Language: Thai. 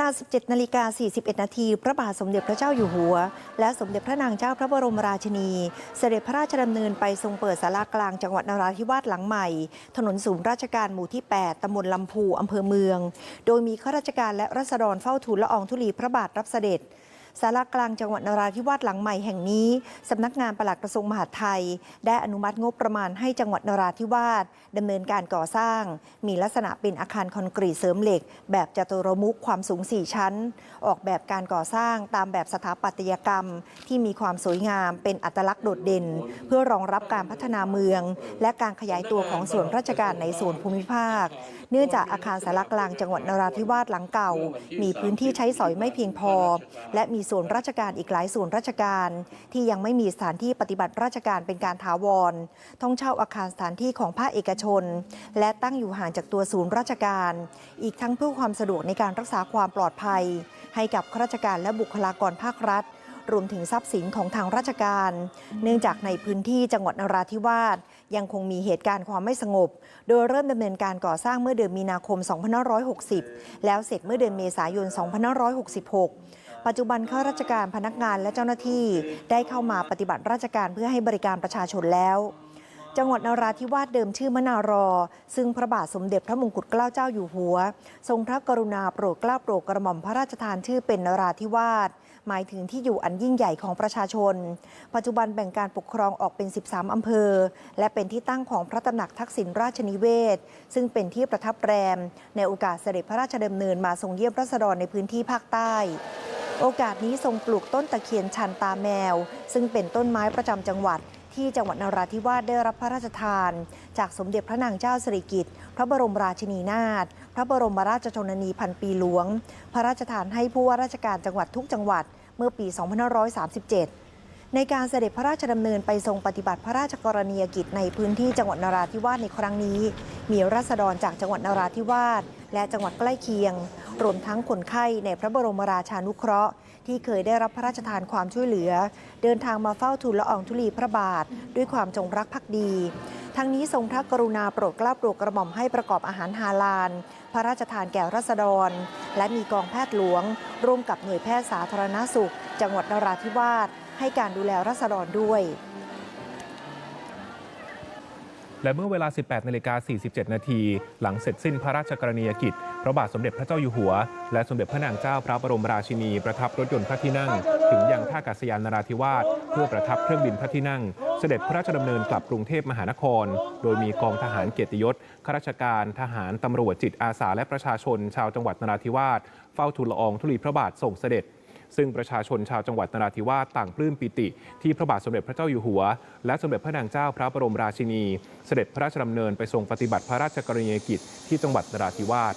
ลา 17 นาฬิกา 41 นาที พระบาทสมเด็จพระเจ้าอยู่หัว และสมเด็จพระนางเจ้าพระบรมราชินี เสด็จพระราชดำเนินไปทรงเปิดศาลากลางจังหวัดนราธิวาสหลังใหม่ ถนนศูนย์ราชการหมู่ที่ 8 ตำบลลำพู อำเภอเมือง โดยมีข้าราชการและรัษฎรเฝ้าทูลละอองธุลีพระบาทรับเสด็จ ศาลากลางจังหวัดนราธิวาสหลังใหม่แห่งนี้สำนักงานปลัดกระทรวงมหาดไทย ได้อนุมัติงบประมาณให้จังหวัดนราธิวาสดำเนินการก่อสร้าง มีลักษณะเป็นอาคารคอนกรีตเสริมเหล็ก แบบจัตุรมุขความสูง 4 ชั้น ออกแบบการก่อสร้างตามแบบสถาปัตยกรรม ที่มีความสวยงามเป็นอัตลักษณ์โดดเด่น เพื่อรองรับการพัฒนาเมือง และการขยายตัวของส่วนราชการในส่วนภูมิภาค เนื่องจากอาคารสารกลางจังหวัดนราธิวาสหลังเก่า มีพื้นที่ใช้สอยไม่เพียงพอ และมีส่วนราชการอีกหลายส่วนราชการ ที่ยังไม่มีสถานที่ปฏิบัติราชการเป็นการถาวร ต้องเช่าอาคารสถานที่ของภาคเอกชน และตั้งอยู่ห่างจากตัวศูนย์ราชการ อีกทั้งเพื่อความสะดวกในการรักษาความปลอดภัย ให้กับข้าราชการและบุคลากรภาครัฐ รวมถึงทรัพย์สินของทางราชการ เนื่องจากในพื้นที่จังหวัดนราธิวาสยังคงมีเหตุการณ์ความไม่สงบ โดยเริ่มดำเนินการก่อสร้างเมื่อเดือนมีนาคม 2560 แล้วเสร็จเมื่อเดือนเมษายน 2566 ปัจจุบันข้าราชการพนักงานและเจ้าหน้าที่ได้เข้ามาปฏิบัติราชการเพื่อให้บริการประชาชนแล้ว จังหวัดนราธิวาสเดิมชื่อมนารอ ซึ่งพระบาทสมเด็จพระมงกุฎเกล้าเจ้าอยู่หัว ทรงพระกรุณาโปรดเกล้าโปรดกระหม่อมพระราชทานชื่อเป็นนราธิวาสหมายถึงที่อยู่อันยิ่งใหญ่ของประชาชน ปัจจุบันแบ่งการปกครองออกเป็น 13 อำเภอ และเป็นที่ตั้งของพระตำหนักทักษิณราชนิเวศ ซึ่งเป็นที่ประทับแรม ในโอกาสเสด็จพระราชดำเนินมาทรงเยี่ยมรัษฎรในพื้นที่ภาคใต้ โอกาสนี้ทรงปลูกต้นตะเคียนชันตาแมว ซึ่งเป็นต้นไม้ประจำจังหวัด ที่จังหวัดนราธิวาสได้รับพระราชทาน จากสมเด็จพระนางเจ้าสิริกิติ์พระบรมราชินีนาถพระบรมราชชนนีพันปีหลวง พระราชทานให้ผู้ว่าราชการจังหวัดทุกจังหวัด เมื่อปี 2537ในการเสด็จพระราชดำเนินไปทรงปฏิบัติพระราชกรณียกิจในพื้นที่จังหวัดนราธิวาสในครั้งนี้ มีราษฎรจากจังหวัดนราธิวาสและจังหวัดใกล้เคียง รวมทั้งคนไข้ในพระบรมราชานุเคราะห์ ที่เคยได้รับพระราชทานความช่วยเหลือ เดินทางมาเฝ้าทูลละอองธุลีพระบาท ด้วยความจงรักภักดี ทั้งนี้ทรงพระกรุณาโปรดเกล้าโปรดกระหม่อมให้ประกอบอาหารฮาลาล พระราชทานแก่รัษฎร และมีกองแพทย์หลวง ร่วมกับหน่วยแพทย์สาธารณสุข จังหวัดนราธิวาสให้การดูแลรัษฎรด้วย และเมื่อเวลา 18นาฬิกา47 นาที หลังเสร็จสิ้นพระราชกรณียกิจ พระบาทสมเด็จพระเจ้าอยู่หัว และสมเด็จพระนางเจ้าพระบรมราชินี ประทับรถยนต์พระที่นั่ง ถึงยังท่ากาศยานนราธิวาสเพื่อประทับเครื่องบินพระที่นั่ง เสด็จพระราชดำเนินกลับกรุงเทพมหานคร โดยมีกองทหารเกียรติยศข้าราชการทหารตำรวจจิตอาสาและประชาชน ชาวจังหวัดนราธิวาสเฝ้าทูลละอองธุลีพระบาทส่งเสด็จ ซึ่งประชาชนชาวจังหวัดนราธิวาสต่างปลื้มปิติ ที่พระบาทสมเด็จพระเจ้าอยู่หัว และสมเด็จพระนางเจ้าพระบรมราชินี เสด็จพระราชดำเนินไปทรงปฏิบัติพระราชกรณียกิจที่จังหวัดนราธิวาส